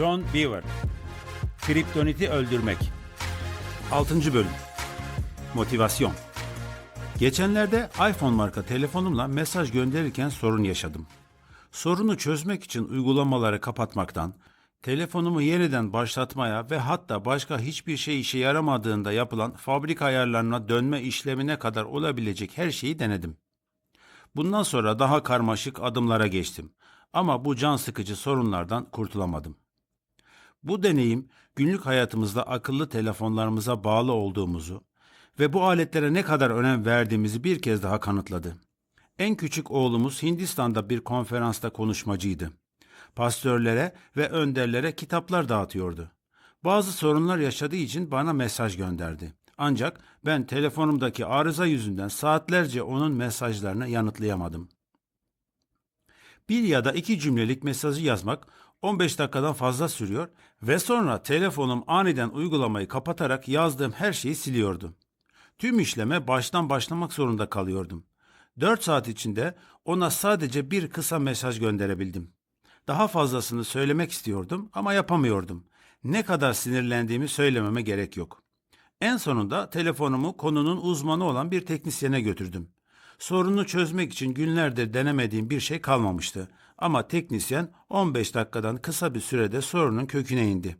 John Beaver Kriptoniti öldürmek 6. bölüm Motivasyon Geçenlerde iPhone marka telefonumla mesaj gönderirken sorun yaşadım. Sorunu çözmek için uygulamaları kapatmaktan, telefonumu yeniden başlatmaya ve hatta başka hiçbir şey işe yaramadığında yapılan fabrika ayarlarına dönme işlemine kadar olabilecek her şeyi denedim. Bundan sonra daha karmaşık adımlara geçtim ama bu can sıkıcı sorunlardan kurtulamadım. Bu deneyim günlük hayatımızda akıllı telefonlarımıza bağlı olduğumuzu ve bu aletlere ne kadar önem verdiğimizi bir kez daha kanıtladı. En küçük oğlumuz Hindistan'da bir konferansta konuşmacıydı. Pastörlere ve önderlere kitaplar dağıtıyordu. Bazı sorunlar yaşadığı için bana mesaj gönderdi. Ancak ben telefonumdaki arıza yüzünden saatlerce onun mesajlarını yanıtlayamadım. Bir ya da iki cümlelik mesajı yazmak 15 dakikadan fazla sürüyor ve sonra telefonum aniden uygulamayı kapatarak yazdığım her şeyi siliyordu. Tüm işleme baştan başlamak zorunda kalıyordum. 4 saat içinde ona sadece bir kısa mesaj gönderebildim. Daha fazlasını söylemek istiyordum ama yapamıyordum. Ne kadar sinirlendiğimi söylememe gerek yok. En sonunda telefonumu konunun uzmanı olan bir teknisyene götürdüm. Sorunu çözmek için günlerdir denemediğim bir şey kalmamıştı. Ama teknisyen 15 dakikadan kısa bir sürede sorunun köküne indi.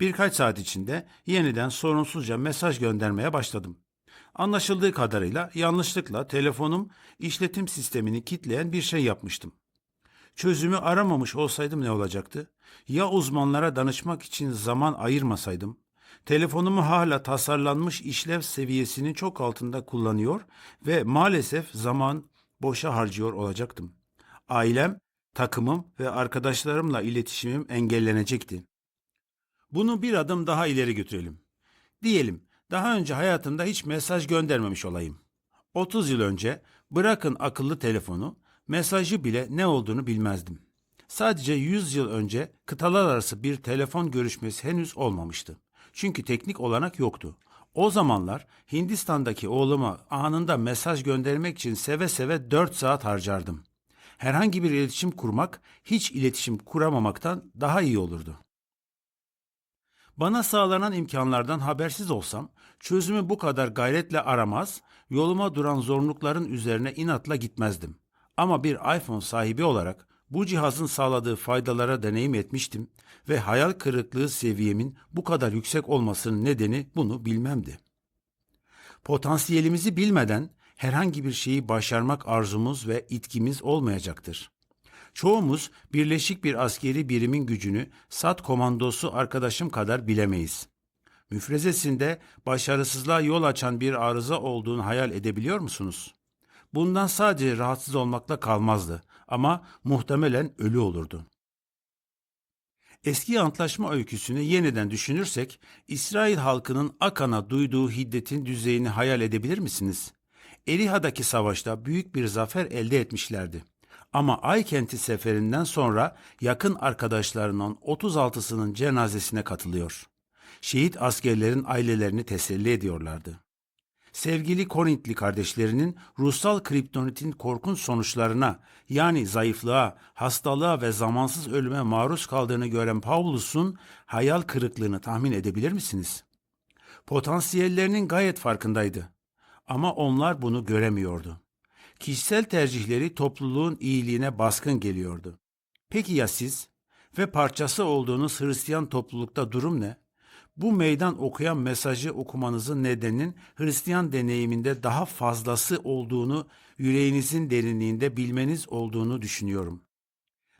Birkaç saat içinde yeniden sorunsuzca mesaj göndermeye başladım. Anlaşıldığı kadarıyla yanlışlıkla telefonum işletim sistemini kitleyen bir şey yapmıştım. Çözümü aramamış olsaydım ne olacaktı? Ya uzmanlara danışmak için zaman ayırmasaydım? Telefonumu hala tasarlanmış işlev seviyesinin çok altında kullanıyor ve maalesef zaman boşa harcıyor olacaktım. Ailem, takımım ve arkadaşlarımla iletişimim engellenecekti. Bunu bir adım daha ileri götürelim. Diyelim daha önce hayatımda hiç mesaj göndermemiş olayım. 30 yıl önce bırakın akıllı telefonu, mesajı bile ne olduğunu bilmezdim. Sadece 100 yıl önce kıtalar arası bir telefon görüşmesi henüz olmamıştı. Çünkü teknik olanak yoktu. O zamanlar Hindistan'daki oğluma anında mesaj göndermek için seve seve 4 saat harcardım. Herhangi bir iletişim kurmak hiç iletişim kuramamaktan daha iyi olurdu. Bana sağlanan imkanlardan habersiz olsam çözümü bu kadar gayretle aramaz, yoluma duran zorlukların üzerine inatla gitmezdim. Ama bir iPhone sahibi olarak bu cihazın sağladığı faydalara deneyim etmiştim ve hayal kırıklığı seviyemin bu kadar yüksek olmasının nedeni bunu bilmemdi. Potansiyelimizi bilmeden herhangi bir şeyi başarmak arzumuz ve itkimiz olmayacaktır. Çoğumuz birleşik bir askeri birimin gücünü SAT komandosu arkadaşım kadar bilemeyiz. Müfrezesinde başarısızlığa yol açan bir arıza olduğunu hayal edebiliyor musunuz? Bundan sadece rahatsız olmakla kalmazdı ama muhtemelen ölü olurdu. Eski antlaşma öyküsünü yeniden düşünürsek, İsrail halkının Akan'a duyduğu hiddetin düzeyini hayal edebilir misiniz? Eriha'daki savaşta büyük bir zafer elde etmişlerdi. Ama Aykenti seferinden sonra yakın arkadaşlarının 36'sının cenazesine katılıyor. Şehit askerlerin ailelerini teselli ediyorlardı. Sevgili Korintli kardeşlerinin ruhsal kriptonitin korkunç sonuçlarına yani zayıflığa, hastalığa ve zamansız ölüme maruz kaldığını gören Pavlus'un hayal kırıklığını tahmin edebilir misiniz? Potansiyellerinin gayet farkındaydı. Ama onlar bunu göremiyordu. Kişisel tercihleri topluluğun iyiliğine baskın geliyordu. Peki ya siz? Ve parçası olduğunuz Hristiyan toplulukta durum ne? Bu meydan okuyan mesajı okumanızın nedeninin Hristiyan deneyiminde daha fazlası olduğunu yüreğinizin derinliğinde bilmeniz olduğunu düşünüyorum.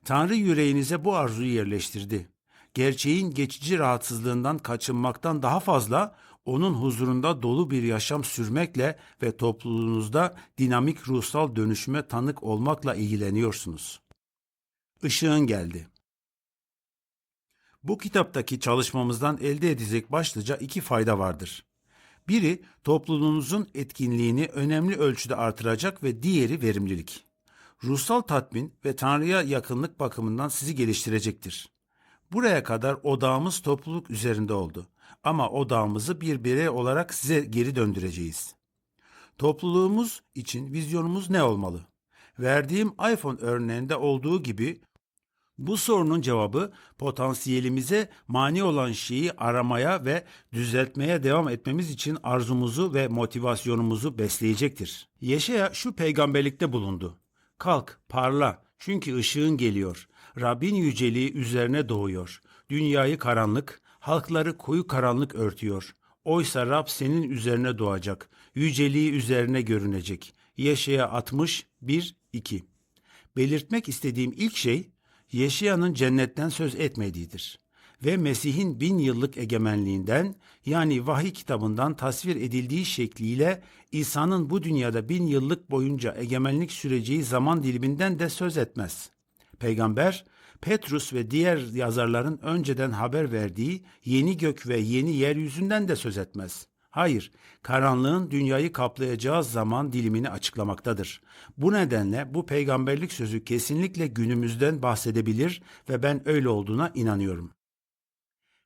Tanrı yüreğinize bu arzuyu yerleştirdi. Gerçeğin geçici rahatsızlığından kaçınmaktan daha fazla onun huzurunda dolu bir yaşam sürmekle ve topluluğunuzda dinamik ruhsal dönüşüme tanık olmakla ilgileniyorsunuz. Işığın geldi. Bu kitaptaki çalışmamızdan elde edecek başlıca iki fayda vardır. Biri topluluğunuzun etkinliğini önemli ölçüde artıracak ve diğeri verimlilik. Ruhsal tatmin ve Tanrı'ya yakınlık bakımından sizi geliştirecektir. Buraya kadar odağımız topluluk üzerinde oldu. Ama odağımızı bir birey olarak size geri döndüreceğiz. Topluluğumuz için vizyonumuz ne olmalı? Verdiğim iPhone örneğinde olduğu gibi Bu sorunun cevabı potansiyelimize mani olan şeyi aramaya ve düzeltmeye devam etmemiz için arzumuzu ve motivasyonumuzu besleyecektir. Yeşaya şu peygamberlikte bulundu. Kalk, parla, çünkü ışığın geliyor. Rabbin yüceliği üzerine doğuyor. Dünyayı karanlık, halkları koyu karanlık örtüyor. Oysa Rab senin üzerine doğacak. Yüceliği üzerine görünecek. Yeşaya 60, 1, 2. Belirtmek istediğim ilk şey, Yeşaya'nın cennetten söz etmediğidir. Ve Mesih'in bin yıllık egemenliğinden yani vahiy kitabından tasvir edildiği şekliyle İsa'nın bu dünyada bin yıllık boyunca egemenlik süreceği zaman diliminden de söz etmez. Peygamber, Petrus ve diğer yazarların önceden haber verdiği yeni gök ve yeni yeryüzünden de söz etmez. Hayır, karanlığın dünyayı kaplayacağı zaman dilimini açıklamaktadır. Bu nedenle bu peygamberlik sözü kesinlikle günümüzden bahsedebilir ve ben öyle olduğuna inanıyorum.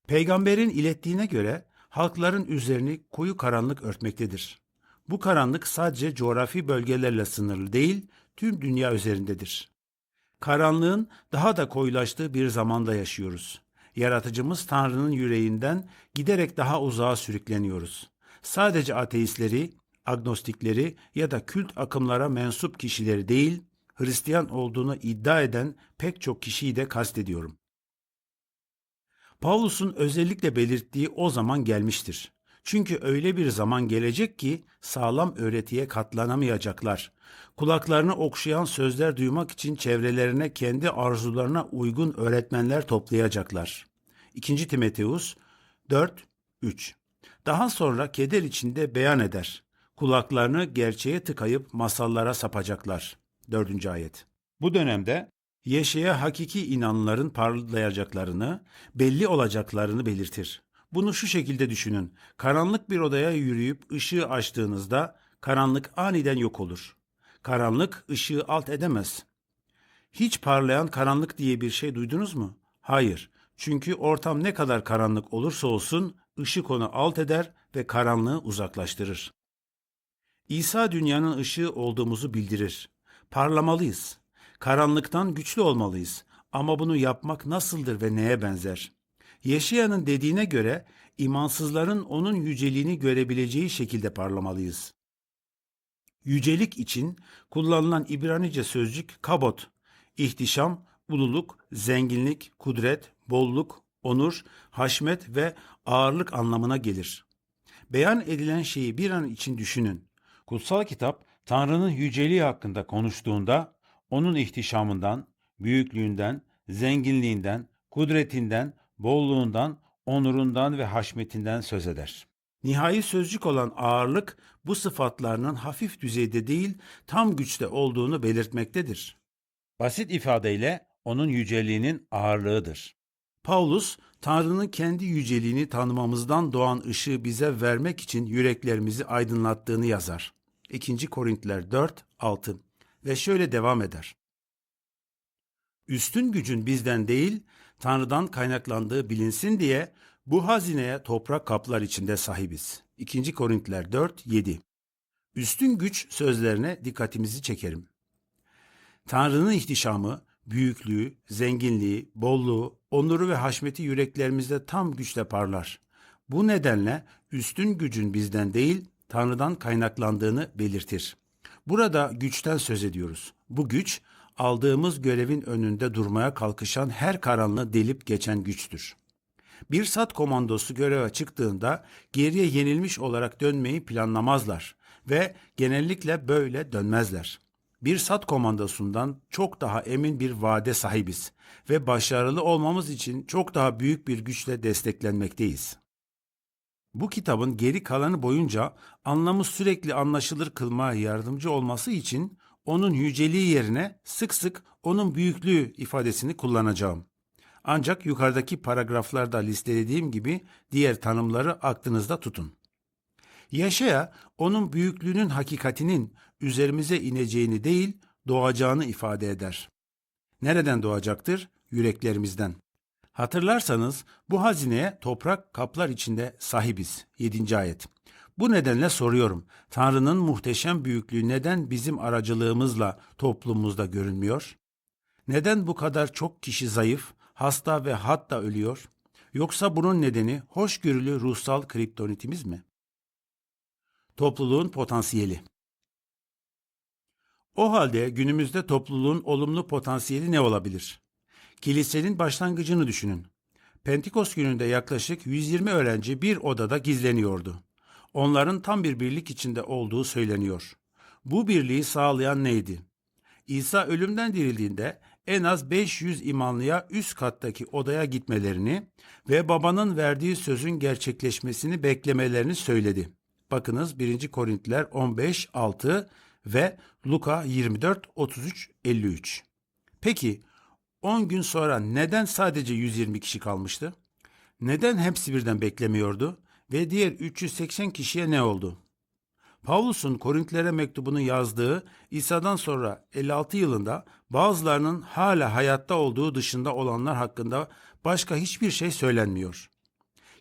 Peygamberin ilettiğine göre halkların üzerini koyu karanlık örtmektedir. Bu karanlık sadece coğrafi bölgelerle sınırlı değil, tüm dünya üzerindedir. Karanlığın daha da koyulaştığı bir zamanda yaşıyoruz. Yaratıcımız Tanrı'nın yüreğinden giderek daha uzağa sürükleniyoruz. Sadece ateistleri, agnostikleri ya da kült akımlara mensup kişileri değil, Hristiyan olduğunu iddia eden pek çok kişiyi de kastediyorum. Pavlus'un özellikle belirttiği o zaman gelmiştir. Çünkü öyle bir zaman gelecek ki sağlam öğretiye katlanamayacaklar. Kulaklarını okşayan sözler duymak için çevrelerine kendi arzularına uygun öğretmenler toplayacaklar. 2. Timoteus 4 3 Daha sonra keder içinde beyan eder. Kulaklarını gerçeğe tıkayıp masallara sapacaklar. 4. ayet. Bu dönemde Yeşe'ye hakiki inanların parlayacaklarını, belli olacaklarını belirtir. Bunu şu şekilde düşünün. Karanlık bir odaya yürüyüp ışığı açtığınızda karanlık aniden yok olur. Karanlık ışığı alt edemez. Hiç parlayan karanlık diye bir şey duydunuz mu? Hayır. Çünkü ortam ne kadar karanlık olursa olsun ışık onu alt eder ve karanlığı uzaklaştırır. İsa dünyanın ışığı olduğumuzu bildirir. Parlamalıyız. Karanlıktan güçlü olmalıyız. Ama bunu yapmak nasıldır ve neye benzer? Yeşaya'nın dediğine göre imansızların onun yüceliğini görebileceği şekilde parlamalıyız. Yücelik için kullanılan İbranice sözcük kabot, ihtişam, ululuk, zenginlik, kudret, bolluk, onur, haşmet ve ağırlık anlamına gelir. Beyan edilen şeyi bir an için düşünün. Kutsal kitap Tanrı'nın yüceliği hakkında konuştuğunda onun ihtişamından, büyüklüğünden, zenginliğinden, kudretinden, bolluğundan, onurundan ve haşmetinden söz eder. Nihai sözcük olan ağırlık bu sıfatlarının hafif düzeyde değil tam güçte olduğunu belirtmektedir. Basit ifadeyle onun yüceliğinin ağırlığıdır. Paulus, Tanrı'nın kendi yüceliğini tanımamızdan doğan ışığı bize vermek için yüreklerimizi aydınlattığını yazar. 2. Korintiler 4, 6 ve şöyle devam eder. Üstün gücün bizden değil, Tanrı'dan kaynaklandığı bilinsin diye bu hazineye toprak kaplar içinde sahibiz. 2. Korintiler 4, 7 Üstün güç sözlerine dikkatimizi çekerim. Tanrı'nın ihtişamı, büyüklüğü, zenginliği, bolluğu, onuru ve haşmeti yüreklerimizde tam güçle parlar. Bu nedenle üstün gücün bizden değil, Tanrı'dan kaynaklandığını belirtir. Burada güçten söz ediyoruz. Bu güç, aldığımız görevin önünde durmaya kalkışan her karanlığı delip geçen güçtür. Bir sat komandosu göreve çıktığında geriye yenilmiş olarak dönmeyi planlamazlar ve genellikle böyle dönmezler. Bir sat komandosundan çok daha emin bir vade sahibiz ve başarılı olmamız için çok daha büyük bir güçle desteklenmekteyiz. Bu kitabın geri kalanı boyunca anlamı sürekli anlaşılır kılmaya yardımcı olması için onun yüceliği yerine sık sık onun büyüklüğü ifadesini kullanacağım. Ancak yukarıdaki paragraflarda listelediğim gibi diğer tanımları aklınızda tutun. Yaşaya onun büyüklüğünün hakikatinin üzerimize ineceğini değil doğacağını ifade eder. Nereden doğacaktır? Yüreklerimizden. Hatırlarsanız bu hazineye toprak kaplar içinde sahibiz. 7. ayet. Bu nedenle soruyorum. Tanrı'nın muhteşem büyüklüğü neden bizim aracılığımızla toplumumuzda görünmüyor? Neden bu kadar çok kişi zayıf, hasta ve hatta ölüyor? Yoksa bunun nedeni hoşgörülü ruhsal kriptonitimiz mi? Topluluğun potansiyeli O halde günümüzde topluluğun olumlu potansiyeli ne olabilir? Kilisenin başlangıcını düşünün. Pentikos gününde yaklaşık 120 öğrenci bir odada gizleniyordu. Onların tam bir birlik içinde olduğu söyleniyor. Bu birliği sağlayan neydi? İsa ölümden dirildiğinde en az 500 imanlıya üst kattaki odaya gitmelerini ve babanın verdiği sözün gerçekleşmesini beklemelerini söyledi. Bakınız 1. Korintiler 15 6 ve Luka 24 33 53. Peki 10 gün sonra neden sadece 120 kişi kalmıştı? Neden hepsi birden beklemiyordu ve diğer 380 kişiye ne oldu? Pavlus'un Korintlere mektubunu yazdığı İsa'dan sonra 56 yılında bazılarının hala hayatta olduğu dışında olanlar hakkında başka hiçbir şey söylenmiyor.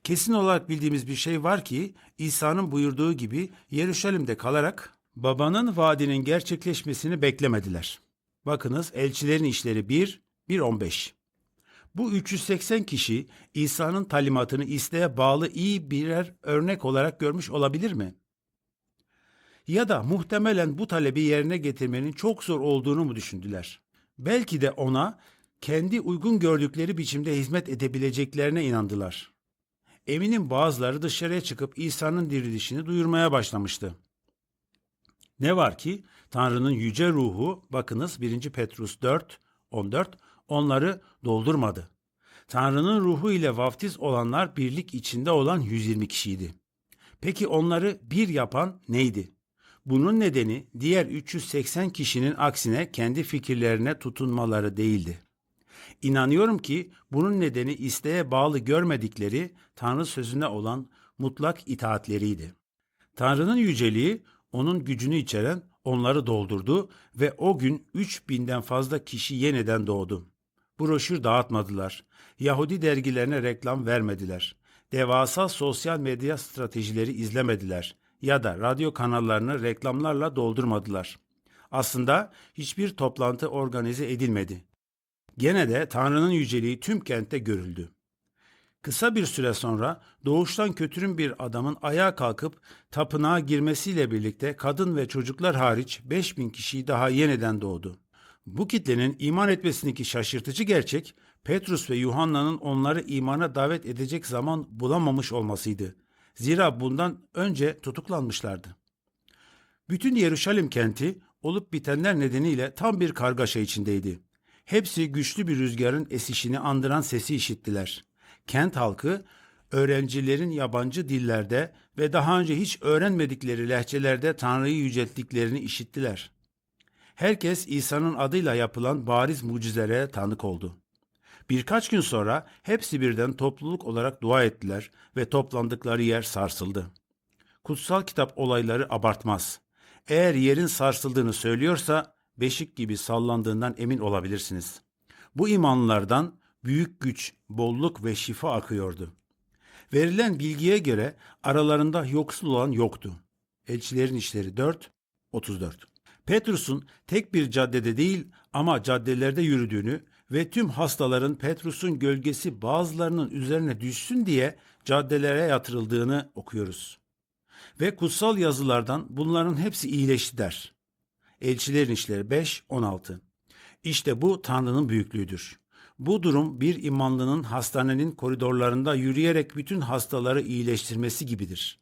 Kesin olarak bildiğimiz bir şey var ki İsa'nın buyurduğu gibi Yeruşalim'de kalarak babanın vaadinin gerçekleşmesini beklemediler. Bakınız Elçilerin İşleri 1, 1.15. Bu 380 kişi İsa'nın talimatını isteğe bağlı iyi birer örnek olarak görmüş olabilir mi? Ya da muhtemelen bu talebi yerine getirmenin çok zor olduğunu mu düşündüler? Belki de ona kendi uygun gördükleri biçimde hizmet edebileceklerine inandılar. Eminim bazıları dışarıya çıkıp İsa'nın dirilişini duyurmaya başlamıştı. Ne var ki Tanrı'nın yüce ruhu bakınız 1. Petrus 4 14 onları doldurmadı. Tanrı'nın ruhu ile vaftiz olanlar birlik içinde olan 120 kişiydi. Peki onları bir yapan neydi? Bunun nedeni diğer 380 kişinin aksine kendi fikirlerine tutunmaları değildi. İnanıyorum ki bunun nedeni isteğe bağlı görmedikleri Tanrı sözüne olan mutlak itaatleriydi. Tanrı'nın yüceliği onun gücünü içeren onları doldurdu ve o gün 3000'den fazla kişi yeniden doğdu. Broşür dağıtmadılar. Yahudi dergilerine reklam vermediler. Devasa sosyal medya stratejileri izlemediler ya da radyo kanallarını reklamlarla doldurmadılar. Aslında hiçbir toplantı organize edilmedi. Gene de Tanrı'nın yüceliği tüm kentte görüldü. Kısa bir süre sonra doğuştan kötürüm bir adamın ayağa kalkıp tapınağa girmesiyle birlikte kadın ve çocuklar hariç 5000 kişi daha yeniden doğdu. Bu kitlenin iman etmesindeki şaşırtıcı gerçek Petrus ve Yuhanna'nın onları imana davet edecek zaman bulamamış olmasıydı. Zira bundan önce tutuklanmışlardı. Bütün Yeruşalim kenti olup bitenler nedeniyle tam bir kargaşa içindeydi. Hepsi güçlü bir rüzgarın esişini andıran sesi işittiler. Kent halkı öğrencilerin yabancı dillerde ve daha önce hiç öğrenmedikleri lehçelerde Tanrı'yı yücelttiklerini işittiler. Herkes İsa'nın adıyla yapılan bariz mucizelere tanık oldu. Birkaç gün sonra hepsi birden topluluk olarak dua ettiler ve toplandıkları yer sarsıldı. Kutsal kitap olayları abartmaz. Eğer yerin sarsıldığını söylüyorsa beşik gibi sallandığından emin olabilirsiniz. Bu imanlılardan büyük güç, bolluk ve şifa akıyordu. Verilen bilgiye göre aralarında yoksul olan yoktu. Elçilerin İşleri 4, 34. Petrus'un tek bir caddede değil ama caddelerde yürüdüğünü ve tüm hastaların Petrus'un gölgesi bazılarının üzerine düşsün diye caddelere yatırıldığını okuyoruz. Ve kutsal yazılardan bunların hepsi iyileşti der. Elçilerin İşleri 5, 16. İşte bu Tanrı'nın büyüklüğüdür. Bu durum bir imanlının hastanenin koridorlarında yürüyerek bütün hastaları iyileştirmesi gibidir.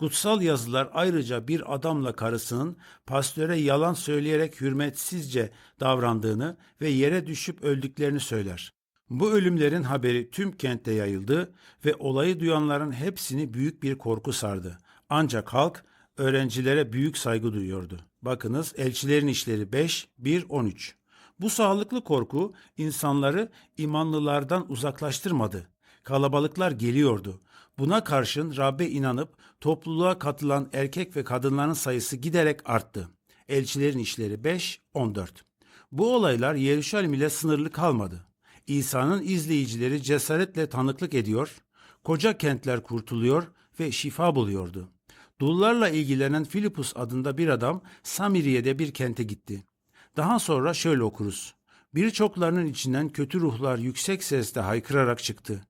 Kutsal yazılar ayrıca bir adamla karısının pastöre yalan söyleyerek hürmetsizce davrandığını ve yere düşüp öldüklerini söyler. Bu ölümlerin haberi tüm kentte yayıldı ve olayı duyanların hepsini büyük bir korku sardı. Ancak halk öğrencilere büyük saygı duyuyordu. Bakınız Elçilerin İşleri 5, 1, 13. Bu sağlıklı korku insanları imanlılardan uzaklaştırmadı. Kalabalıklar geliyordu. Buna karşın Rab'be inanıp topluluğa katılan erkek ve kadınların sayısı giderek arttı. Elçilerin İşleri 5, 14. Bu olaylar Yeruşalim ile sınırlı kalmadı. İsa'nın izleyicileri cesaretle tanıklık ediyor, koca kentler kurtuluyor ve şifa buluyordu. Dullarla ilgilenen Filipus adında bir adam Samiriye'de bir kente gitti. Daha sonra şöyle okuruz. Birçoklarının içinden kötü ruhlar yüksek sesle haykırarak çıktı.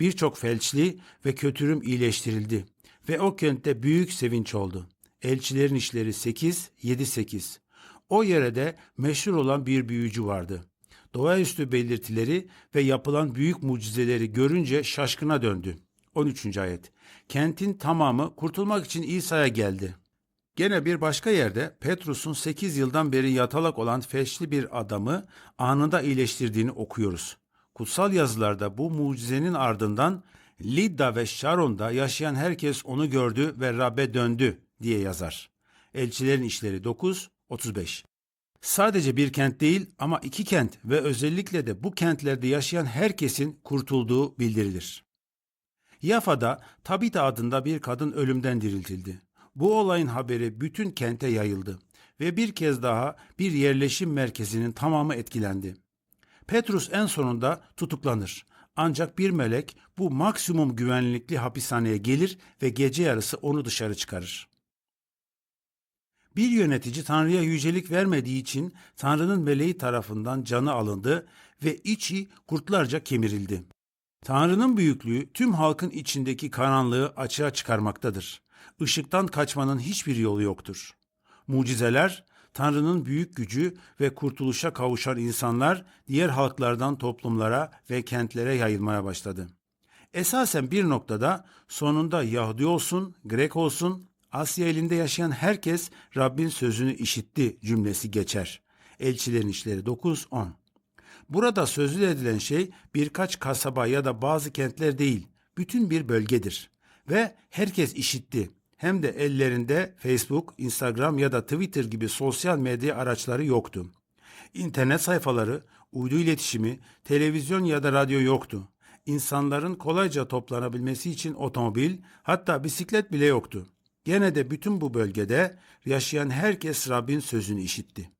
Birçok felçli ve kötürüm iyileştirildi ve o kentte büyük sevinç oldu. Elçilerin işleri 8, 7-8. O yere de meşhur olan bir büyücü vardı. Doğaüstü belirtileri ve yapılan büyük mucizeleri görünce şaşkına döndü. 13. ayet. Kentin tamamı kurtulmak için İsa'ya geldi. Gene bir başka yerde Petrus'un 8 yıldan beri yatalak olan feşli bir adamı anında iyileştirdiğini okuyoruz. Kutsal yazılarda bu mucizenin ardından Lidda ve Sharon'da yaşayan herkes onu gördü ve Rab'be döndü diye yazar. Elçilerin İşleri 9 35. Sadece bir kent değil ama iki kent ve özellikle de bu kentlerde yaşayan herkesin kurtulduğu bildirilir. Yafa'da Tabita adında bir kadın ölümden diriltildi. Bu olayın haberi bütün kente yayıldı ve bir kez daha bir yerleşim merkezinin tamamı etkilendi. Petrus en sonunda tutuklanır. Ancak bir melek bu maksimum güvenlikli hapishaneye gelir ve gece yarısı onu dışarı çıkarır. Bir yönetici Tanrı'ya yücelik vermediği için Tanrı'nın meleği tarafından canı alındı ve içi kurtlarca kemirildi. Tanrı'nın büyüklüğü tüm halkın içindeki karanlığı açığa çıkarmaktadır. Işıktan kaçmanın hiçbir yolu yoktur. Mucizeler, Tanrı'nın büyük gücü ve kurtuluşa kavuşan insanlar diğer halklardan toplumlara ve kentlere yayılmaya başladı. Esasen bir noktada sonunda Yahudi olsun, Grek olsun, Asya elinde yaşayan herkes Rabbin sözünü işitti cümlesi geçer. Elçilerin İşleri 9-10 Burada sözlü edilen şey birkaç kasaba ya da bazı kentler değil, bütün bir bölgedir. Ve herkes işitti. Hem de ellerinde Facebook, Instagram ya da Twitter gibi sosyal medya araçları yoktu. İnternet sayfaları, uydu iletişimi, televizyon ya da radyo yoktu. İnsanların kolayca toplanabilmesi için otomobil, hatta bisiklet bile yoktu. Gene de bütün bu bölgede yaşayan herkes Rabbin sözünü işitti.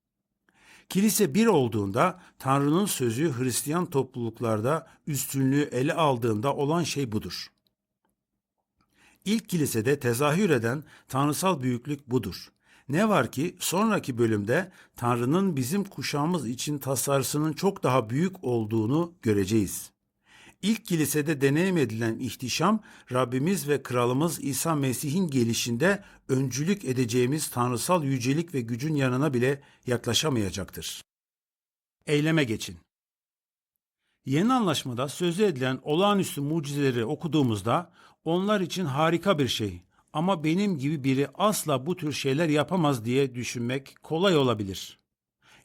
Kilise bir olduğunda Tanrı'nın sözü Hristiyan topluluklarda üstünlüğü ele aldığında olan şey budur. İlk kilisede tezahür eden tanrısal büyüklük budur. Ne var ki sonraki bölümde Tanrı'nın bizim kuşağımız için tasarısının çok daha büyük olduğunu göreceğiz. İlk kilisede deneyim edilen ihtişam Rabbimiz ve Kralımız İsa Mesih'in gelişinde öncülük edeceğimiz tanrısal yücelik ve gücün yanına bile yaklaşamayacaktır. Eyleme geçin. Yeni anlaşmada sözü edilen olağanüstü mucizeleri okuduğumuzda onlar için harika bir şey ama benim gibi biri asla bu tür şeyler yapamaz diye düşünmek kolay olabilir.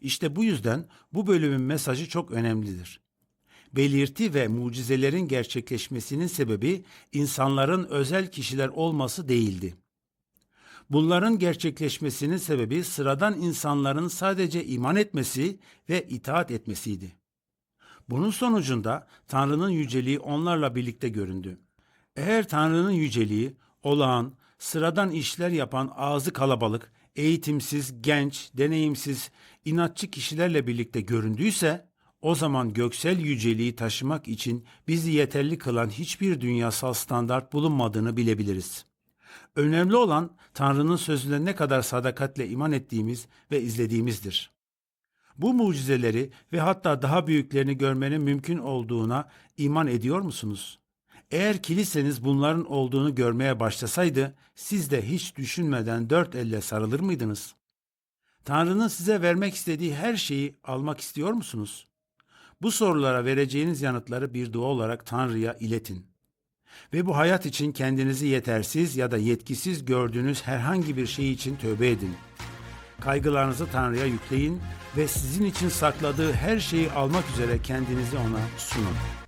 İşte bu yüzden bu bölümün mesajı çok önemlidir belirti ve mucizelerin gerçekleşmesinin sebebi insanların özel kişiler olması değildi. Bunların gerçekleşmesinin sebebi sıradan insanların sadece iman etmesi ve itaat etmesiydi. Bunun sonucunda Tanrı'nın yüceliği onlarla birlikte göründü. Eğer Tanrı'nın yüceliği olağan, sıradan işler yapan ağzı kalabalık, eğitimsiz, genç, deneyimsiz, inatçı kişilerle birlikte göründüyse, o zaman göksel yüceliği taşımak için bizi yeterli kılan hiçbir dünyasal standart bulunmadığını bilebiliriz. Önemli olan Tanrı'nın sözüne ne kadar sadakatle iman ettiğimiz ve izlediğimizdir. Bu mucizeleri ve hatta daha büyüklerini görmenin mümkün olduğuna iman ediyor musunuz? Eğer kiliseniz bunların olduğunu görmeye başlasaydı, siz de hiç düşünmeden dört elle sarılır mıydınız? Tanrı'nın size vermek istediği her şeyi almak istiyor musunuz? Bu sorulara vereceğiniz yanıtları bir dua olarak Tanrı'ya iletin. Ve bu hayat için kendinizi yetersiz ya da yetkisiz gördüğünüz herhangi bir şey için tövbe edin. Kaygılarınızı Tanrı'ya yükleyin ve sizin için sakladığı her şeyi almak üzere kendinizi ona sunun.